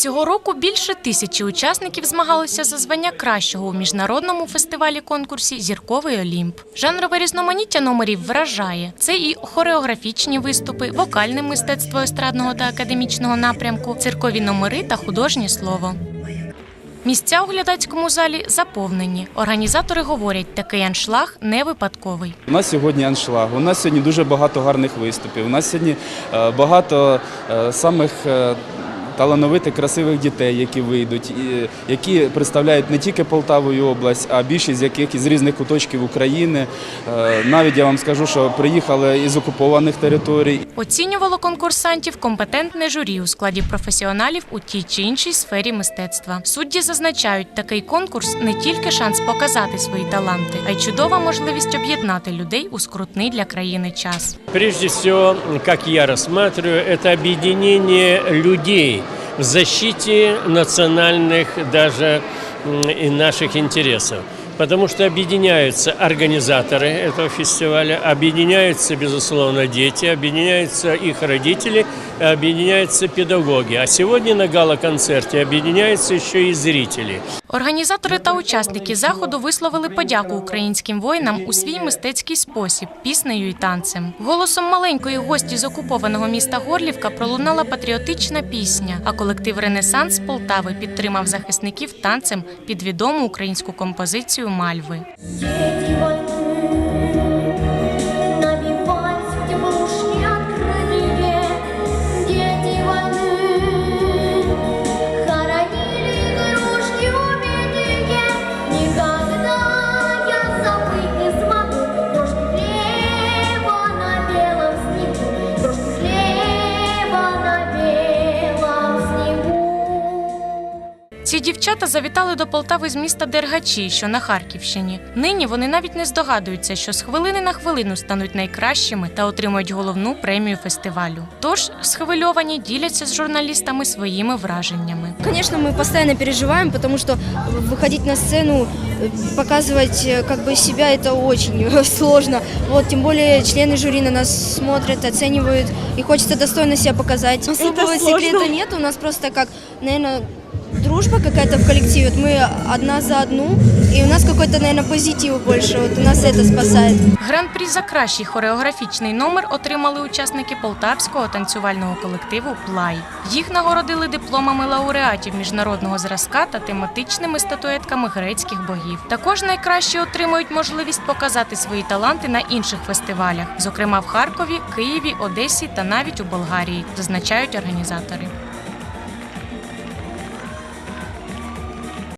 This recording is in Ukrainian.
Цього року більше тисячі учасників змагалися за звання кращого у міжнародному фестивалі конкурсі Зірковий Олімп. Жанрове різноманіття номерів вражає. Це і хореографічні виступи, вокальне мистецтво естрадного та академічного напрямку, циркові номери та художнє слово. Місця у глядацькому залі заповнені. Організатори говорять, такий аншлаг не випадковий. У нас сьогодні аншлаг. У нас сьогодні дуже багато гарних виступів. У нас сьогодні е, багато е, самих е, талановитих, красивих дітей, які вийдуть, які представляють не тільки Полтаву і область, а більшість з яких із різних куточків України. Е, Навіть я вам скажу, що приїхали із окупованих територій. Оцінювало конкурсантів компетентне журі у складі професіоналів у тій чи іншій сфері мистецтва. Судді зазначають, такий конкурс не тільки шанс показати свої таланти, а й чудова можливість об'єднати людей у скрутний для країни час. Прежде всего, как я рассматриваю, это объединение людей в защите национальных даже и наших интересов Потому что объединяются организаторы этого фестиваля, объединяются, безусловно, дети, объединяются их родители, объединяются педагоги. А сегодня на гала-концерте объединяются еще и зрители. Організатори та учасники заходу висловили подяку українським воїнам у свій мистецький спосіб піснею і танцем. Голосом маленької гості з окупованого міста Горлівка пролунала патріотична пісня. А колектив Ренесанс з Полтави підтримав захисників танцем під відому українську композицію Мальви. Ці дівчата завітали до Полтави з міста Дергачі, що на Харківщині. Нині вони навіть не здогадуються, що з хвилини на хвилину стануть найкращими та отримають головну премію фестивалю. Тож схвильовані діляться з журналістами своїми враженнями. Конечно, мы постоянно переживаем, потому что выходить на сцену, э, показывать э, как бы себя, это очень сложно. Вот, тем более члены жюри на нас смотрят, оценивают, и хочется достойно себя показать. Особого секрета нет, у нас просто как, наверное, дружба какая-то в коллективе. Вот мы одна за одну, и у нас какой-то, наверное, позитив больше. Вот нас это спасает. Гран-прі за кращий хореографічний номер отримали учасники полтавського танцювального колективу Плай. Їх нагородили дипломами лауреатів міжнародного зразка та тематичними статуетками грецьких богів. Також найкращі отримують можливість показати свої таланти на інших фестивалях, зокрема в Харкові, Києві, Одесі та навіть у Болгарії, зазначають організатори.